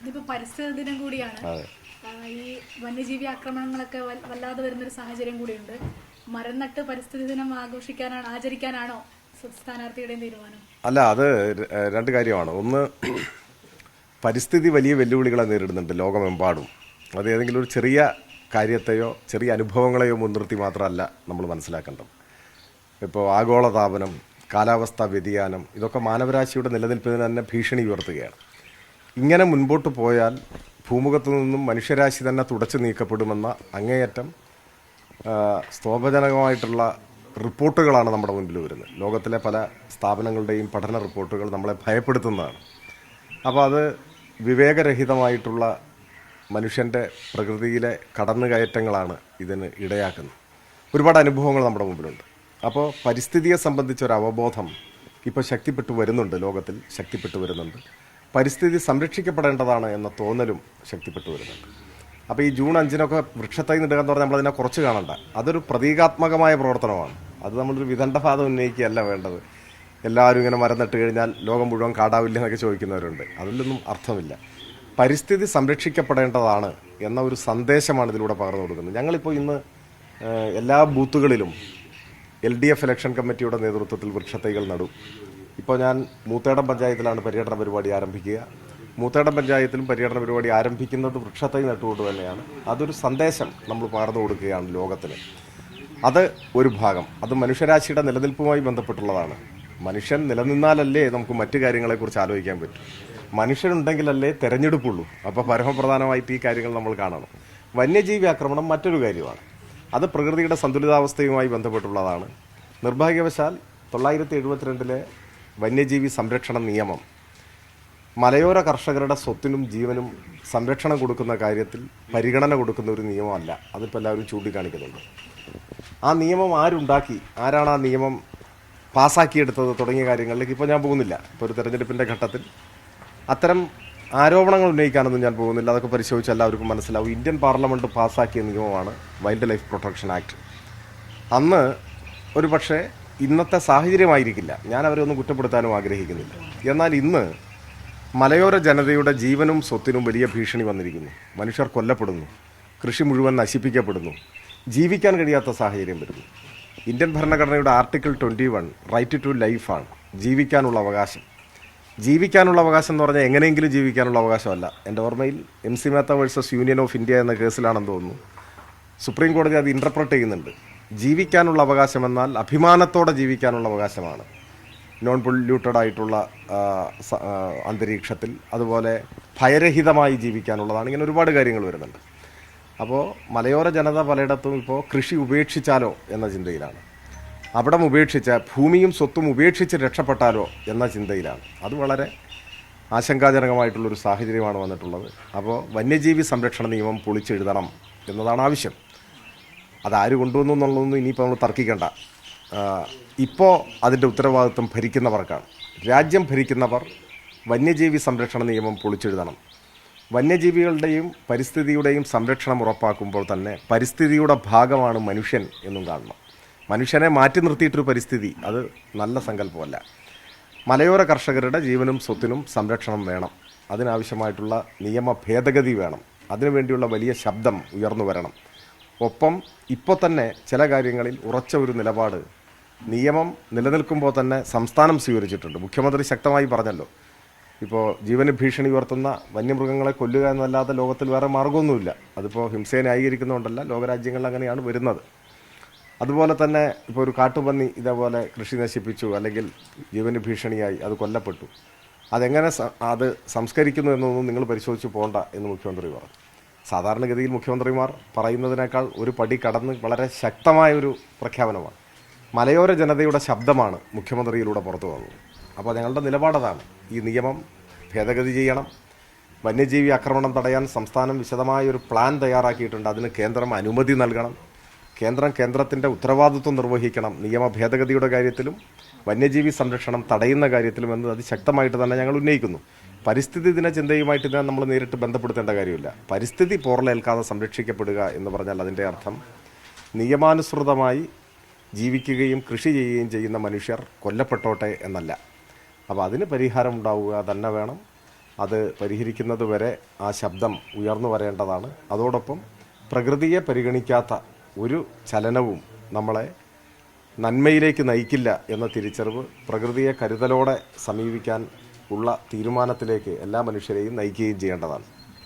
ഇതിപ്പോ പരിസ്ഥിതി ദിനം കൂടിയാണ്. ഈ വന്യജീവി ആക്രമണങ്ങളൊക്കെ വല്ലാതെ വരുന്ന ഒരു സാഹചര്യം കൂടിയുണ്ട്. മരം നട്ട് പരിസ്ഥിതി ദിനം ആഘോഷിക്കാനാണോ ആചരിക്കാനാണോ സ്ഥാനാർത്ഥിയുടെയും തീരുമാനം? അല്ല അത് രണ്ട് കാര്യമാണ്. ഒന്ന് പരിസ്ഥിതി വലിയ വെല്ലുവിളികളെ നേരിടുന്നുണ്ട് ലോകമെമ്പാടും. അത് ഏതെങ്കിലും ഒരു ചെറിയ കാര്യത്തെയോ ചെറിയ അനുഭവങ്ങളെയോ മുൻനിർത്തി മാത്രമല്ല നമ്മൾ മനസ്സിലാക്കേണ്ടത്. ഇപ്പോൾ ആഗോളതാപനം കാലാവസ്ഥാ വ്യതിയാനം ഇതൊക്കെ മാനവരാശിയുടെ നിലനിൽപ്പിന് തന്നെ ഭീഷണി ഉയർത്തുകയാണ്. ഇങ്ങനെ മുൻപോട്ട് പോയാൽ ഭൂമുഖത്തു നിന്നും മനുഷ്യരാശി തന്നെ തുടച്ചു നീക്കപ്പെടുമെന്ന അങ്ങേയറ്റം സ്തോഭജനകമായിട്ടുള്ള റിപ്പോർട്ടുകളാണ് നമ്മുടെ മുന്നിൽ വരുന്നത്. ലോകത്തിലെ പല സ്ഥാപനങ്ങളുടെയും പഠന റിപ്പോർട്ടുകൾ നമ്മളെ ഭയപ്പെടുത്തുന്നതാണ്. അപ്പോൾ അത് വിവേകരഹിതമായിട്ടുള്ള മനുഷ്യന്റെ പ്രകൃതിയിലെ കടന്നുകയറ്റങ്ങളാണ് ഇതിന് ഇടയാക്കുന്നത്. ഒരുപാട് അനുഭവങ്ങൾ നമ്മുടെ മുമ്പിലുണ്ട്. അപ്പോൾ പരിസ്ഥിതിയെ സംബന്ധിച്ച ഒരു അവബോധം ഇപ്പോൾ ശക്തിപ്പെട്ടു വരുന്നുണ്ട്. ലോകത്തിൽ ശക്തിപ്പെട്ടു വരുന്നുണ്ട്. പരിസ്ഥിതി സംരക്ഷിക്കപ്പെടേണ്ടതാണ് എന്ന തോന്നലും ശക്തിപ്പെട്ടു വരുന്നുണ്ട്. അപ്പോൾ ഈ ജൂൺ അഞ്ചിനൊക്കെ വൃക്ഷത്തൈ നിടുക എന്ന് പറഞ്ഞാൽ നമ്മളതിനെ കുറച്ച് കാണണ്ട. അതൊരു പ്രതീകാത്മകമായ പ്രവർത്തനമാണ്. അത് നമ്മളൊരു വിദണ്ഡഭാതം ഉന്നയിക്കുകയല്ല വേണ്ടത്. എല്ലാവരും ഇങ്ങനെ മരം നട്ട് കഴിഞ്ഞാൽ ലോകം മുഴുവൻ കാടാവില്ല എന്നൊക്കെ ചോദിക്കുന്നവരുണ്ട്. അതിലൊന്നും അർത്ഥമില്ല. പരിസ്ഥിതി സംരക്ഷിക്കപ്പെടേണ്ടതാണ് എന്ന ഒരു സന്ദേശമാണ് ഇതിലൂടെ പകർന്നു കൊടുക്കുന്നത്. ഞങ്ങളിപ്പോൾ ഇന്ന് എല്ലാ ബൂത്തുകളിലും എൽ ഡി എഫ് ഇലക്ഷൻ കമ്മിറ്റിയുടെ നേതൃത്വത്തിൽ വൃക്ഷത്തൈകൾ നടും. ഇപ്പോൾ ഞാൻ മൂത്തേടം പഞ്ചായത്തിലാണ് പര്യടന പരിപാടി ആരംഭിക്കുക. മൂത്തേടം പഞ്ചായത്തിലും പര്യടന പരിപാടി ആരംഭിക്കുന്നത് വൃക്ഷത്തൈ നട്ടുകൊണ്ട് തന്നെയാണ്. അതൊരു സന്ദേശം നമ്മൾ പകർന്നു കൊടുക്കുകയാണ് ലോകത്തിന്. അത് ഒരു ഭാഗം. അത് മനുഷ്യരാശിയുടെ നിലനിൽപ്പുമായി ബന്ധപ്പെട്ടുള്ളതാണ്. മനുഷ്യൻ നിലനിന്നാലല്ലേ നമുക്ക് മറ്റു കാര്യങ്ങളെക്കുറിച്ച് ആലോചിക്കാൻ പറ്റും. മനുഷ്യനുണ്ടെങ്കിലല്ലേ തെരഞ്ഞെടുപ്പുള്ളൂ. അപ്പോൾ പരമപ്രധാനമായിട്ട് ഈ കാര്യങ്ങൾ നമ്മൾ കാണണം. വന്യജീവി ആക്രമണം മറ്റൊരു കാര്യമാണ്. അത് പ്രകൃതിയുടെ സന്തുലിതാവസ്ഥയുമായി ബന്ധപ്പെട്ടുള്ളതാണ്. നിർഭാഗ്യവശാൽ തൊള്ളായിരത്തി എഴുപത്തിരണ്ടിലെ വന്യജീവി സംരക്ഷണ നിയമം. മലയോര കർഷകരുടെ സ്വത്തിനും ജീവനും സംരക്ഷണം കൊടുക്കുന്ന കാര്യത്തിൽ പരിഗണന കൊടുക്കുന്ന ഒരു നിയമമല്ല. അതിപ്പോൾ എല്ലാവരും ചൂണ്ടിക്കാണിക്കുന്നുണ്ട്. ആ നിയമം ആരുണ്ടാക്കി? ആരാണ് ആ നിയമം പാസ്സാക്കിയെടുത്തത് തുടങ്ങിയ കാര്യങ്ങളിലേക്ക് ഇപ്പോൾ ഞാൻ പോകുന്നില്ല. ഇപ്പോൾ ഒരു തെരഞ്ഞെടുപ്പിന്റെ ഘട്ടത്തിൽ അത്തരം ആരോപണങ്ങൾ ഉന്നയിക്കാനൊന്നും ഞാൻ പോകുന്നില്ല. അതൊക്കെ പരിശോധിച്ച് എല്ലാവർക്കും മനസ്സിലാവും. ഇന്ത്യൻ പാർലമെന്റ് പാസ്സാക്കിയ നിയമമാണ് വൈൽഡ് ലൈഫ് പ്രൊട്ടക്ഷൻ ആക്ട്. അന്ന് ഒരു പക്ഷേ ഇന്നത്തെ സാഹചര്യമായിരിക്കില്ല. ഞാൻ അവരെ ഒന്നും കുറ്റപ്പെടുത്താനും ആഗ്രഹിക്കുന്നില്ല. എന്നാൽ ഇന്ന് മലയോര ജനതയുടെ ജീവനും സ്വത്തിനും വലിയ ഭീഷണി വന്നിരിക്കുന്നു. മനുഷ്യർ കൊല്ലപ്പെടുന്നു. കൃഷി മുഴുവൻ നശിപ്പിക്കപ്പെടുന്നു. ജീവിക്കാൻ കഴിയാത്ത സാഹചര്യം വരുന്നു. ഇന്ത്യൻ ഭരണഘടനയുടെ article twenty one right to ലൈഫാണ് ജീവിക്കാനുള്ള അവകാശം. ജീവിക്കാനുള്ള അവകാശം എന്ന് പറഞ്ഞാൽ എങ്ങനെയെങ്കിലും ജീവിക്കാനുള്ള അവകാശമല്ല. എന്റെ ഓർമ്മയിൽ M C Mehta versus union of India എന്ന കേസിലാണെന്ന് തോന്നുന്നു. സുപ്രീം കോടതി അത് ഇന്റർപ്രറ്റ് ചെയ്യുന്നുണ്ട്. ജീവിക്കാനുള്ള അവകാശം എന്നാൽ അഭിമാനത്തോടെ ജീവിക്കാനുള്ള അവകാശമാണ്. നോൺ പൊല്യൂട്ടഡ് ആയിട്ടുള്ള അന്തരീക്ഷത്തിൽ അതുപോലെ ഭയരഹിതമായി ജീവിക്കാനുള്ളതാണ്. ഇങ്ങനെ ഒരുപാട് കാര്യങ്ങൾ വരുന്നുണ്ട്. അപ്പോൾ മലയോര ജനത പലയിടത്തും ഇപ്പോൾ കൃഷി ഉപേക്ഷിച്ചാലോ എന്ന ചിന്തയിലാണ്. അവിടം ഉപേക്ഷിച്ച ഭൂമിയും സ്വത്തും ഉപേക്ഷിച്ച് രക്ഷപ്പെട്ടാലോ എന്ന ചിന്തയിലാണ്. അത് വളരെ ആശങ്കാജനകമായിട്ടുള്ളൊരു സാഹചര്യമാണ് വന്നിട്ടുള്ളത്. അപ്പോൾ വന്യജീവി സംരക്ഷണ നിയമം പൊളിച്ചെഴുതണം എന്നതാണ് ആവശ്യം. അതാര് കൊണ്ടുവന്നു എന്നുള്ളതൊന്നും ഇനിയിപ്പോൾ നമ്മൾ തർക്കിക്കണ്ട. ഇപ്പോൾ അതിന്റെ ഉത്തരവാദിത്വം ഭരിക്കുന്നവർക്കാണ്. രാജ്യം ഭരിക്കുന്നവർ വന്യജീവി സംരക്ഷണ നിയമം പൊളിച്ചെഴുതണം. വന്യജീവികളുടെയും പരിസ്ഥിതിയുടെയും സംരക്ഷണം ഉറപ്പാക്കുമ്പോൾ തന്നെ പരിസ്ഥിതിയുടെ ഭാഗമാണ് മനുഷ്യൻ എന്നും കാണണം. മനുഷ്യനെ മാറ്റി നിർത്തിയിട്ടൊരു പരിസ്ഥിതി അത് നല്ല സങ്കല്പമല്ല. മലയോര കർഷകരുടെ ജീവനും സ്വത്തിനും സംരക്ഷണം വേണം. അതിനാവശ്യമായിട്ടുള്ള നിയമ ഭേദഗതി വേണം അതിനുവേണ്ടിയുള്ള വലിയ ശബ്ദം ഉയർന്നു വരണം. ഒപ്പം ഇപ്പോൾ തന്നെ ചില കാര്യങ്ങളിൽ ഉറച്ച ഒരു നിലപാട്. നിയമം നിലനിൽക്കുമ്പോൾ തന്നെ സംസ്ഥാനം സ്വീകരിച്ചിട്ടുണ്ട്. മുഖ്യമന്ത്രി ശക്തമായി പറഞ്ഞല്ലോ. ഇപ്പോൾ ജീവന് ഭീഷണി ഉയർത്തുന്ന വന്യമൃഗങ്ങളെ കൊല്ലുക എന്നല്ലാതെ ലോകത്തിൽ വേറെ മാർഗമൊന്നുമില്ല. അതിപ്പോൾ ഹിംസയെ ന്യായീകരിക്കുന്നതുകൊണ്ടല്ല ലോകരാജ്യങ്ങളിൽ അങ്ങനെയാണ് വരുന്നത്. അതുപോലെ തന്നെ ഇപ്പോൾ ഒരു കാട്ടുപന്നി ഇതേപോലെ കൃഷി നശിപ്പിച്ചു അല്ലെങ്കിൽ ജീവന് ഭീഷണിയായി അത് കൊല്ലപ്പെട്ടു. അതെങ്ങനെ അത് സംസ്കരിക്കുന്നു എന്നൊന്നും നിങ്ങൾ പരിശോധിച്ച് പോകണ്ട എന്ന് മുഖ്യമന്ത്രി പറഞ്ഞു. സാധാരണഗതിയിൽ മുഖ്യമന്ത്രിമാർ പറയുന്നതിനേക്കാൾ ഒരു പടി കടന്ന് വളരെ ശക്തമായ ഒരു പ്രഖ്യാപനമാണ്. മലയോര ജനതയുടെ ശബ്ദമാണ് മുഖ്യമന്ത്രിയിലൂടെ പുറത്തു വന്നത്. അപ്പോൾ ഞങ്ങളുടെ നിലപാടതാണ് ഈ നിയമം ഭേദഗതി ചെയ്യണം. വന്യജീവി ആക്രമണം തടയാൻ സംസ്ഥാനം വിശദമായ ഒരു പ്ലാൻ തയ്യാറാക്കിയിട്ടുണ്ട്. അതിന് കേന്ദ്രം അനുമതി നൽകണം. കേന്ദ്രം കേന്ദ്രത്തിന്റെ ഉത്തരവാദിത്വം നിർവഹിക്കണം നിയമ ഭേദഗതിയുടെ കാര്യത്തിലും വന്യജീവി സംരക്ഷണം തടയുന്ന കാര്യത്തിലും എന്നത് അത് ശക്തമായിട്ട് തന്നെ ഞങ്ങൾ ഉന്നയിക്കുന്നു. പരിസ്ഥിതി ദിന ചിന്തയുമായിട്ട് ഇതിനെ നമ്മൾ നേരിട്ട് ബന്ധപ്പെടുത്തേണ്ട കാര്യമില്ല. പരിസ്ഥിതി പോറലേൽക്കാതെ സംരക്ഷിക്കപ്പെടുക എന്ന് പറഞ്ഞാൽ അതിന്റെ അർത്ഥം നിയമാനുസൃതമായി ജീവിക്കുകയും കൃഷി ചെയ്യുകയും ചെയ്യുന്ന മനുഷ്യർ കൊല്ലപ്പെട്ടോട്ടെ എന്നല്ല. അപ്പോൾ അതിന് പരിഹാരം ഉണ്ടാവുക തന്നെ വേണം. അത് പരിഹരിക്കുന്നത് വരെ ആ ശബ്ദം ഉയർന്നു വരേണ്ടതാണ്. അതോടൊപ്പം പ്രകൃതിയെ പരിഗണിക്കാത്ത ഒരു ചലനവും നമ്മളെ നന്മയിലേക്ക് നയിക്കില്ല എന്ന തിരിച്ചറിവ് പ്രകൃതിയെ കരുതലോടെ സമീപിക്കാൻ ഉള്ള തീരുമാനത്തിലേക്ക് എല്ലാ മനുഷ്യരെയും നയിക്കുകയും ചെയ്യേണ്ടതാണ്.